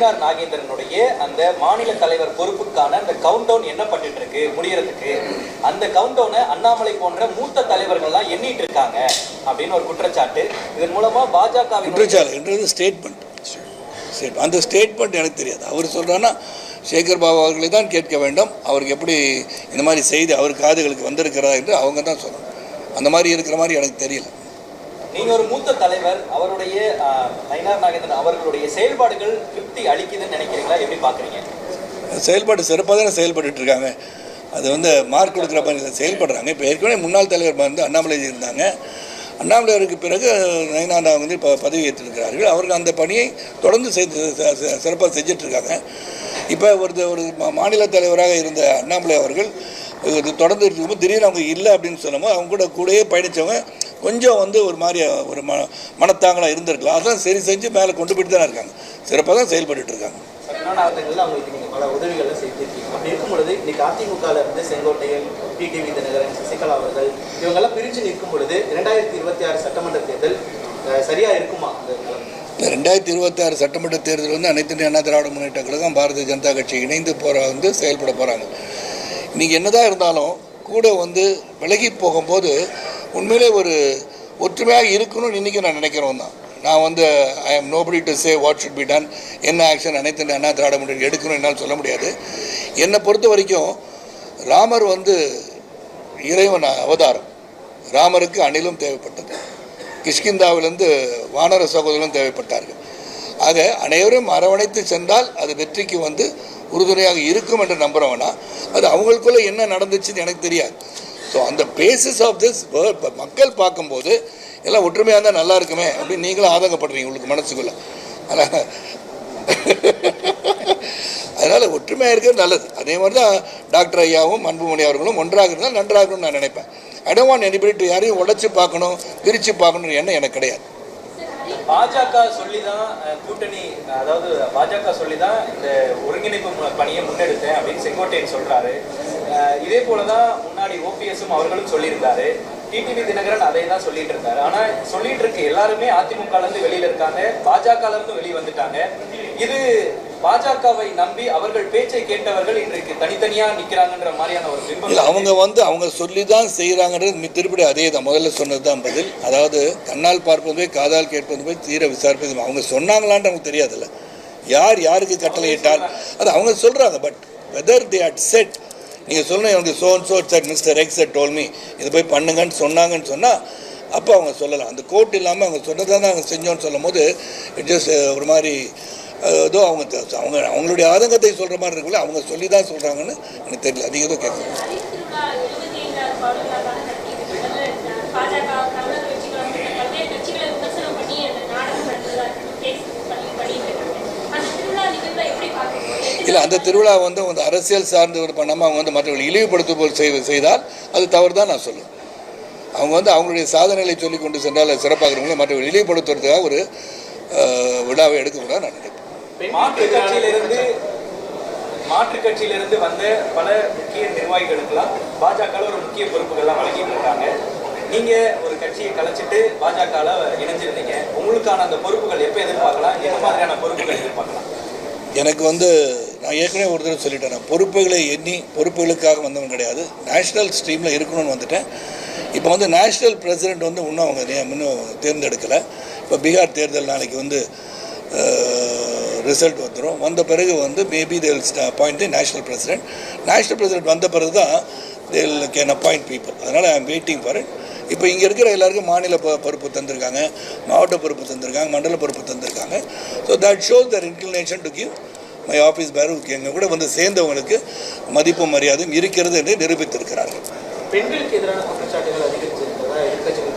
நயினார் நாகேந்திரனுடைய அந்த மாநில தலைவர் பொறுப்புக்கான அந்த கவுண்ட் டவுன் பண்ணிட்டு இருக்கு முடியறதுக்கு? அந்த கவுண்ட் டவுனை அண்ணாமலை போன்ற மூத்த தலைவர்கள்லாம் எண்ணிட்டு இருக்காங்க அப்படின்னு ஒரு குற்றச்சாட்டு. இதன் மூலமா பாஜக குற்றச்சாட்டுன்றது ஸ்டேட்மெண்ட் ஸ்டேட் அந்த ஸ்டேட்மெண்ட் எனக்கு தெரியாது. அவர் சொல்கிறான்னா சேகர் பாபு அவர்களை தான் கேட்க வேண்டும். அவருக்கு எப்படி இந்த மாதிரி செய்தி அவர் காதுகளுக்கு வந்திருக்கிறதா என்று அவங்க தான் சொல்லணும். அந்த மாதிரி இருக்கிற மாதிரி எனக்கு தெரியல. நீங்க ஒரு மூத்த தலைவர் அவருடைய ஆஹ், நயினார் நாகேந்திரன் அவர்களுடைய செயல்பாடுகள் திருப்தி அளிக்குதுன்னு நினைக்கிறீங்களா? எப்படி பாக்குறீங்க செயல்பாடு சிறப்பாக தானே செயல்பட்டு இருக்காங்க. அது வந்து மார்க் கொடுக்குற மாதிரி செயல்படுறாங்க. இப்போ ஏற்கனவே முன்னாள் தலைவர் வந்து அண்ணாமலை இருந்தாங்க. அண்ணாமலையருக்கு பிறகு நயனாண்டா வந்து இப்போ பதவி ஏற்றிருக்கிறார்கள். அவர்கள் அந்த பணியை தொடர்ந்து செய்து சிறப்பாக செஞ்சுட்டு இருக்காங்க. இப்போ ஒரு ஒரு மா- மாநில தலைவராக இருந்த அண்ணாமலை அவர்கள் இது தொடர்ந்து இருக்கும்போது திடீர்னு அவங்க இல்லை அப்படின்னு சொல்லும்போது அவங்க கூட கூடயே பயணித்தவங்க கொஞ்சம் வந்து ஒரு மாதிரி ஒரு ம மனத்தாங்களாக இருந்திருக்கலாம். அதான் சரி செஞ்சு மேலே கொண்டு போயிட்டு தானே இருக்காங்க. சிறப்பாக தான் செயல்பட்டுட்டு இருக்காங்க. கர்நாடகத்தில் அவங்களுக்கு நீங்கள் பல உதவிகளை செய்திருக்கீங்க. அப்படி இருக்கும் பொழுது இன்னைக்கு அதிமுகவில் இருந்து செங்கோட்டையன் டிடிவி தினகரன் சசிகலா அவர்கள் இவங்கெல்லாம் பிரிஞ்சு நிற்கும் பொழுது இரண்டாயிரத்தி இருபத்தி ஆறு சட்டமன்ற தேர்தல் அஹ், சரியா இருக்குமா? அந்த? இந்த ரெண்டாயிரத்தி இருபத்தாறு சட்டமன்ற தேர்தல் வந்து அனைத்து அண்ணா திராவிட முன்னேற்ற கழகம் பாரதிய ஜனதா கட்சி இணைந்து போகிற வந்து செயல்பட போகிறாங்க இன்றைக்கி என்னதான் இருந்தாலும் கூட வந்து விலகி போகும்போது உண்மையிலே ஒரு ஒற்றுமையாக இருக்கணும்னு இன்றைக்கி நான் நினைக்கிறோம் தான். நான் வந்து I am nobody to say what should be done என்ன ஆக்ஷன் அனைத்து என்ன அண்ணா திராவிட எடுக்கணும் என்னால் சொல்ல முடியாது. என்னை பொறுத்த வரைக்கும் ராமர் வந்து இறைவன் அவதாரம். ராமருக்கு அணிலும் தேவைப்பட்டது. கிஷ்கிந்தாவிலிருந்து வானர சகோதரரும் தேவைப்பட்டார்கள். ஆக அனைவரும் அரவணைத்து சென்றால் அது வெற்றிக்கு வந்து உறுதுணையாக இருக்கும் என்று நம்புகிறவனா அது அவங்களுக்குள்ளே என்ன நடந்துச்சுன்னு எனக்கு தெரியாது. ஸோ அந்த பேசிஸ் ஆஃப் திஸ் மக்கள் பார்க்கும்போது எல்லாம் ஒற்றுமையாக இருந்தால் நல்லா இருக்குமே அப்படின்னு நீங்களும் ஆதங்கப்படுறீங்க உங்களுக்கு மனசுக்குள்ள. அதனால் அதனால் ஒற்றுமையாக இருக்கிறது நல்லது. அதே மாதிரி தான் டாக்டர் ஐயாவும் அன்புமணி அவர்களும் ஒன்றாக இருந்தால் நன்றாக நான் நினைப்பேன். ஐ டோன் வாண்ட் எனிபடி யாரையும் உடைச்சு பார்க்கணும் பிரித்து பார்க்கணும்னு எண்ணம் எனக்கு கிடையாது. பாஜக சொல்லி தான் கூட்டணி அதாவது பாஜக சொல்லி தான் இந்த ஒருங்கிணைப்பு பணியை முன்னெடுத்தேன் அப்படின்னு செங்கோட்டையன் சொல்றாரு. இதே போல தான் முன்னாடி ஓபிஎஸும் அவர்களும் சொல்லியிருந்தாரு. டிடிவி தினகரன் அதை தான் சொல்லிட்டு இருந்தாரு ஆனா சொல்லிட்டு இருக்கு எல்லாருமே அதிமுக இருந்து வெளியில இருக்காங்க. பாஜக இருந்து வெளியே வந்துட்டாங்க. இது பாஜகவை நம்பி அவர்கள் பேச்சை கேட்டவர்கள் இன்றைக்கு தனித்தனியா நிக்கிறாங்கன்ற மாதிரியான ஒரு பிம்பம் அவங்க வந்து அவங்க சொல்லி தான் செய்கிறாங்கிறது மி- திருப்பி அதே தான் முதல்ல சொன்னது தான் பதில். அதாவது கண்ணால் பார்ப்பது போய் காதால் கேட்பது போய் தீர விசாரிப்பது அவங்க சொன்னாங்களான்னு நமக்கு தெரியாதுல்ல. யார் யாருக்கு கட்டளை இட்டால் அது அவங்க சொல்கிறாங்க but whether they at set நீங்கள் சொல்லணும் எனக்கு so and so sir mister X sir told me இதை போய் பண்ணுங்கன்னு சொன்னாங்கன்னு சொன்னால் அப்போ அவங்க சொல்லலாம். அந்த கோட் இல்லாமல் அவங்க சொன்னதாக தான் அவங்க செஞ்சோன்னு சொல்லும் போது இட் ஜஸ்ட் uh, ஒரு மாதிரி uh, ஏதோ அவங்க அவங்க அவங்களுடைய ஆதங்கத்தை சொல்கிற மாதிரி இருக்குல்ல அவங்க சொல்லி தான் சொல்கிறாங்கன்னு எனக்கு தெரியல. அதிகம் கேட்குறேன் கேட்கணும் அதிமுக எழுபத்தி ஐந்தாவது பாடல்களாக நடத்தியது பாஜக தமிழக கட்சிகள் வந்து பல்வேறு கட்சிகளை விமர்சனம் பண்ணி அந்த நாடகம் நடந்ததா கேஸ் பண்ணி பண்ணிட்டு இருக்காங்க அந்த திருவிழா நிகழ்வை எப்படி பார்க்குறீங்க இல்லை அந்த திருவிழா வந்து வந்து அரசியல் சார்ந்து ஒரு பண்ணாமல் அவங்க வந்து மற்றவர்கள் இழிவுபடுத்தும் போல் செய் செய்தால் அது தவறு தான் நான் சொல்லுவேன் அவங்க வந்து அவங்களுடைய சாதனைகளை சொல்லி கொண்டு சென்றால் அது சிறப்பாக இருக்கிறவங்களை மற்றவர்கள் இழிவுபடுத்துறதுக்காக ஒரு விழாவை எடுக்கக்கூடாது நான் நினைப்பேன் மாற்று கட்சியிலிருந்து மாற்று கட்சியிலிருந்து வந்த பல முக்கிய நிர்வாகிகளுக்கெல்லாம் பாஜக ஒரு முக்கிய பொறுப்புகள்லாம் வழங்கிட்டு இருக்காங்க. நீங்க ஒரு கட்சியை கலைச்சிட்டு பாஜக இணைஞ்சிருந்தீங்க. உங்களுக்கான அந்த பொறுப்புகள் எப்போ எதிர்பார்க்கலாம்? என்ன மாதிரியான பொறுப்புகள் எதிர்பார்க்கலாம்? எனக்கு வந்து நான் ஏற்கனவே ஒரு தடவை சொல்லிட்டேன் நான் பொறுப்புகளை எண்ணி பொறுப்புகளுக்காக வந்தவன் கிடையாது. நேஷ்னல் ஸ்ட்ரீமில் இருக்கணும்னு வந்துட்டேன். இப்போ வந்து நேஷ்னல் பிரசிடென்ட் வந்து இன்னும் அவங்க இன்னும் தேர்ந்தெடுக்கலை. இப்போ பீகார் தேர்தல் நாளைக்கு வந்து ரிசல்ட் வந்துடும் வந்த பிறகு வந்து maybe they'll appoint national president national president வந்த பிறகு தான் தேல் கேன் அப்பாயிண்ட் பீப்புள் அதனால் I am waiting for it இப்போ இங்கே இருக்கிற எல்லாருக்கும் மாநில பொறுப்பு தந்திருக்காங்க. மாவட்ட பொறுப்பு தந்திருக்காங்க. மண்டல பொறுப்பு தந்திருக்காங்க. So that shows their inclination to give my office பேருக்கு எங்கள் கூட வந்து சேர்ந்தவங்களுக்கு மதிப்பும் மரியாதையும் இருக்கிறது என்று நிரூபித்திருக்கிறார்கள். பெண்களுக்கு எதிரான குற்றச்சாட்டுகள் அதிகரிச்சிருக்கிறதா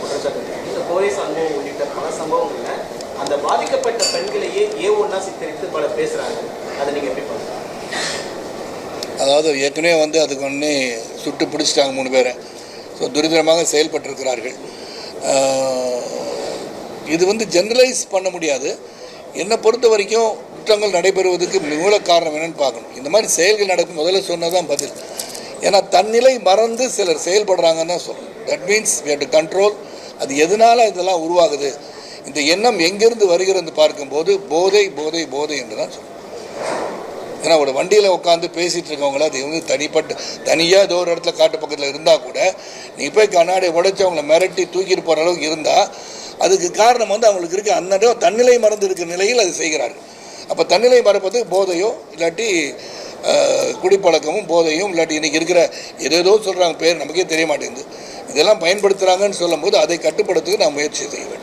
குற்றச்சாட்டு. இந்த போலீஸ் சம்பவம் உள்ளிட்ட பல சம்பவங்கள்ல அந்த பாதிக்கப்பட்ட பெண்களையே ஏ ஒன்னா சித்தரித்து பலர் பேசுறாங்க. அதை நீங்க எப்படி பாக்குறீங்க அதாவது ஏற்கனவே வந்து அதுக்கு ஒன்றே சுட்டு பிடிச்சிட்டாங்க மூணு பேரை. ஸோ துரிதமாக செயல்பட்டிருக்கிறார்கள். இது வந்து ஜெனரலைஸ் பண்ண முடியாது. என்னை பொறுத்த வரைக்கும் குற்றங்கள் நடைபெறுவதற்கு மூல காரணம் என்னன்னு பார்க்கணும். இந்த மாதிரி செயல்கள் நடக்கும் முதல்ல சொன்னதான் பதில். ஏன்னா தன்னிலை மறந்து சிலர் செயல்படுறாங்கன்னு தான் சொல்லணும் that means we have control அது எதனால் இதெல்லாம் உருவாகுது? இந்த எண்ணம் எங்கிருந்து வருகிறது பார்க்கும்போது போதை போதை போதை என்று தான் சொல்லணும் ஏன்னா ஒரு வண்டியில் உட்காந்து பேசிகிட்டு இருக்கவங்கள அது வந்து தனிப்பட்ட தனியாக ஏதோ ஒரு இடத்துல காட்டு பக்கத்தில் இருந்தால் கூட நீ போய் கண்ணாடி உடைச்சி அவங்கள மிரட்டி தூக்கிட்டு போகிற அளவுக்கு இருந்தால் அதுக்கு காரணம் வந்து அவங்களுக்கு இருக்க. அந்த தன்னிலை மறந்து இருக்கிற நிலையில் அது செய்கிறார்கள். அப்போ தன்னிலை மறப்பது போதையோ இல்லாட்டி குடிப்பழக்கமும் போதையும் இல்லாட்டி இன்றைக்கி இருக்கிற ஏதேதோ சொல்கிறாங்க பேர் நமக்கே தெரிய மாட்டேங்குது. இதெல்லாம் பயன்படுத்துகிறாங்கன்னு சொல்லும்போது அதை கட்டுப்படுத்துக்கு நாம் முயற்சி செய்ய வேண்டும்.